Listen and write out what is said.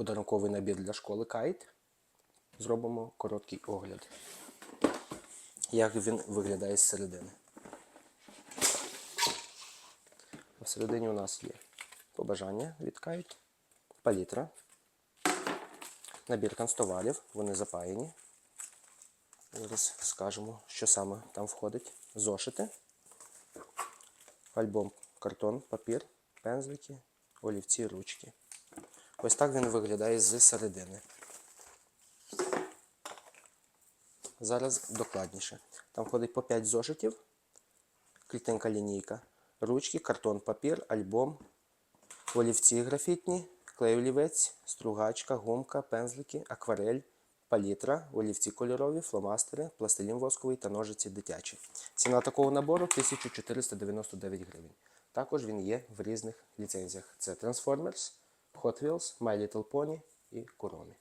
подарунковий набір для школи Кайт. Зробимо короткий огляд. Як він виглядає зсередини. Всередині у нас є побажання від Кайт, палітра, набір канцтоварів, вони запаяні. Зараз скажемо, що саме там входить. Зошити, альбом, картон, папір, пензлики, олівці, ручки. Ось так він виглядає з середини. Зараз докладніше. Там входить по 5 зошитів, клітинка лінійка, ручки, картон, папір, альбом, олівці графітні, клей олівець, стругачка, гумка, пензлики, акварель, палітра, олівці кольорові, фломастери, пластилін восковий та ножиці дитячі. Ціна такого набору 1499 гривень. Також він є в різних ліцензіях. Це Transformers, Hot Wheels, My Little Pony і Kuromi.